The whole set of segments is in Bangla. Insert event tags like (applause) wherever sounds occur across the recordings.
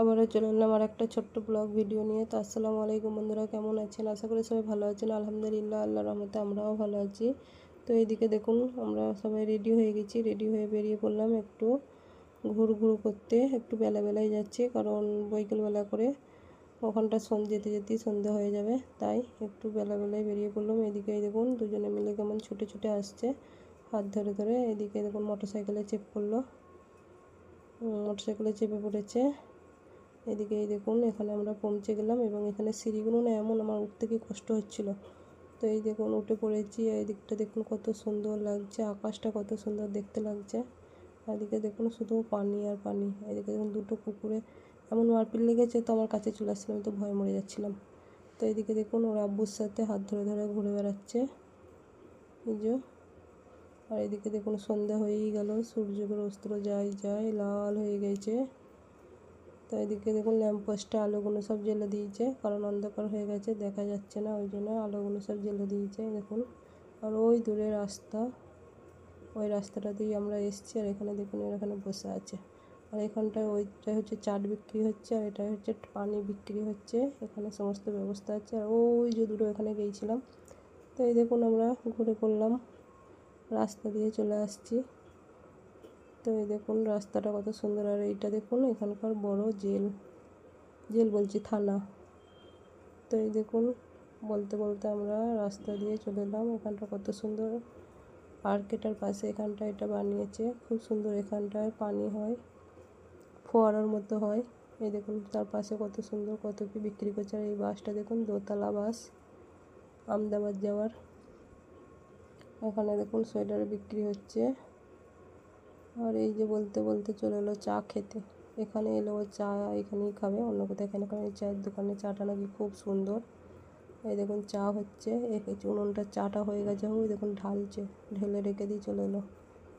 আবারও চলে এলাম আর একটা ছোট্ট ব্লগ ভিডিও নিয়ে। তো আসসালামু আলাইকুম বন্ধুরা, কেমন আছেন? আশা করি সবাই ভালো আছেন। আলহামদুলিল্লাহ আল্লাহ রহমতে আমরাও ভালো আছি। তো এইদিকে দেখুন, আমরা সবাই রেডি হয়ে গেছি। রেডি হয়ে বেরিয়ে পড়লাম একটু ঘুর ঘুর করতে, একটু বেলা বেলায় যাচ্ছি, কারণ বৈকালবেলা করে ওখানটা সন, যেতে যেতেই সন্ধে হয়ে যাবে। তাই একটু বেলা বেলায় বেরিয়ে পড়লাম। এদিকে দেখুন, দুজনে মিলে কেমন ছুটে ছুটে আসছে। হাত ধরে ধরে এদিকে দেখুন মোটর সাইকেলে চেপ করল মোটর সাইকেলে চেপে পড়েছে। এদিকে এই দেখুন, এখানে আমরা পৌঁছে গেলাম এবং এখানে সিঁড়িগুলো না এমন আমার উঠতে কি কষ্ট হচ্ছিল। তো এই দেখুন, উঠে পড়েছি, এই দিকটা দেখুন কত সুন্দর লাগছে, আকাশটা কত সুন্দর দেখতে লাগছে। এদিকে দেখুন, শুধু পানি আর পানি। এদিকে দেখুন, দুটো পুকুরে এমন মারপিট লেগেছে, তো আমার কাছে চলে আসছিলাম আমি তো ভয় মরে যাচ্ছিলাম। তো এদিকে দেখুন, ওর আব্বুর সাথে হাত ধরে ধরে ঘুরে বেড়াচ্ছে। যে, আর এদিকে দেখুন, সন্ধ্যা হয়েই গেল, সূর্যের অস্ত্র যায় যায় লাল হয়ে গেছে। তো এদিকে দেখুন ল্যাম্পপোস্টে আলোগুলো সব জ্বেলে দিয়েছে, কারণ অন্ধকার হয়ে গেছে, দেখা যাচ্ছে না, ওই জন্য আলোগুলো সব জ্বেলে দিয়েছে দেখুন। আর ওই দূরে রাস্তা, ওই রাস্তাটা দিয়ে আমরা এসছি, আর এখানে দেখুন এখানে বসে আছে। আর এখানটায় ওইটা হচ্ছে চাট বিক্রি হচ্ছে, আর এটা হচ্ছে পানি বিক্রি হচ্ছে, এখানে সমস্ত ব্যবস্থা আছে। আর ওই যে দূরে ওখানে গিয়েছিলাম, তো এই দেখুন আমরা ঘুরে পড়লাম, রাস্তা দিয়ে চলে আসছি। তো এই দেখুন, রাস্তাটা কত সুন্দর। আর এইটা দেখুন, এখানকার বড় জেল। জেল বলছি, থানা। তো এই দেখুন, বলতে বলতে আমরা রাস্তা দিয়ে চলে এলাম। এখানটা কত সুন্দর। পার্কেটার পাশে এখানটা এটা বানিয়েছে। খুব সুন্দর এখানটায় পানি হয়, ফোয়ারার মতো হয়। এই দেখুন, তার পাশে কত সুন্দর কত কি বিক্রি করছে। আর এই বাসটা দেখুন, দোতলা বাস, আমদাবাদ যাওয়ার। এখানে দেখুন সোয়েটার বিক্রি হচ্ছে। আর এই যে বলতে বলতে চলে এলো চা খেতে। এখানে এলো ও চা, এখানেই খাবে। অন্য কোথাও এখানে এই চায়ের দোকানে চাটা নাকি খুব সুন্দর। এই দেখুন চা হচ্ছে। উনুনটার চাটা হয়ে গেছে। ওই দেখুন ঢালছে। ঢেলে রেখে দিয়ে চলে এলো।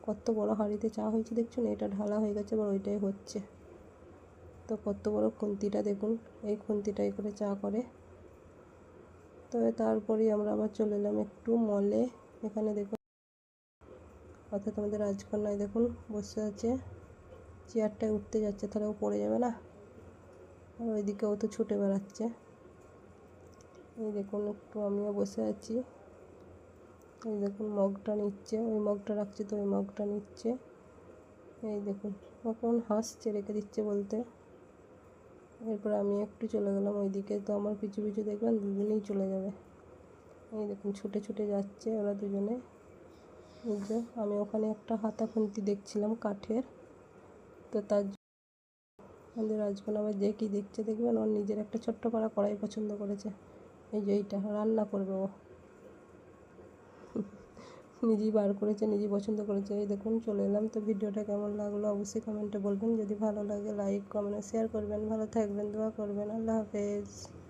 কত বড় হাঁড়িতে চা হয়েছে দেখছেন? এটা ঢালা হয়ে গেছে এবার ওইটাই হচ্ছে। তো কত বড় খুন্তিটা দেখুন। এই খুন্তিটাই করে চা করে। তো তারপরেই আমরা আবার চলে এলাম একটু মলে এখানে দেখুন অর্থাৎ আমাদের রাজকন্যায় দেখুন, বসে আছে চেয়ারটায় উঠতে যাচ্ছে, তাহলে ও পড়ে যাবে না? আর ওইদিকে ও তো ছুটে বেড়াচ্ছে। এই দেখুন, একটু আমিও বসে আছি। এই দেখুন, মগটা নিচ্ছে, ওই মগটা রাখছে তো, ওই মগটা নিচ্ছে। এই দেখুন কখন হাসছে, রেখে দিচ্ছে বলতে। এরপর আমি একটু চলে গেলাম ওইদিকে, তো আমার পিছু পিছু দেখবেন দুজনেই চলে যাবে। এই দেখুন, ছুটে ছুটে যাচ্ছে ওরা দুজনে। এই যে, আমি ওখানে একটা হাতা খুন্তি দেখছিলাম কাঠের। তো তার আমাদের রাজকোন আবার যে কী দেখছে দেখবেন, ওর নিজের একটা ছোট্ট পাড়া কড়াই পছন্দ করেছে। এই যে এইটা, রান্না করবে ও। (laughs) নিজেই বার করেছে, নিজেই পছন্দ করেছে। এই দেখুন, চলে এলাম। তো ভিডিওটা কেমন লাগল অবশ্যই কমেন্টে বলবেন। যদি ভালো লাগে লাইক কমেন্ট শেয়ার করবেন। ভালো থাকবেন, দোয়া করবেন। আল্লাহ হাফেজ।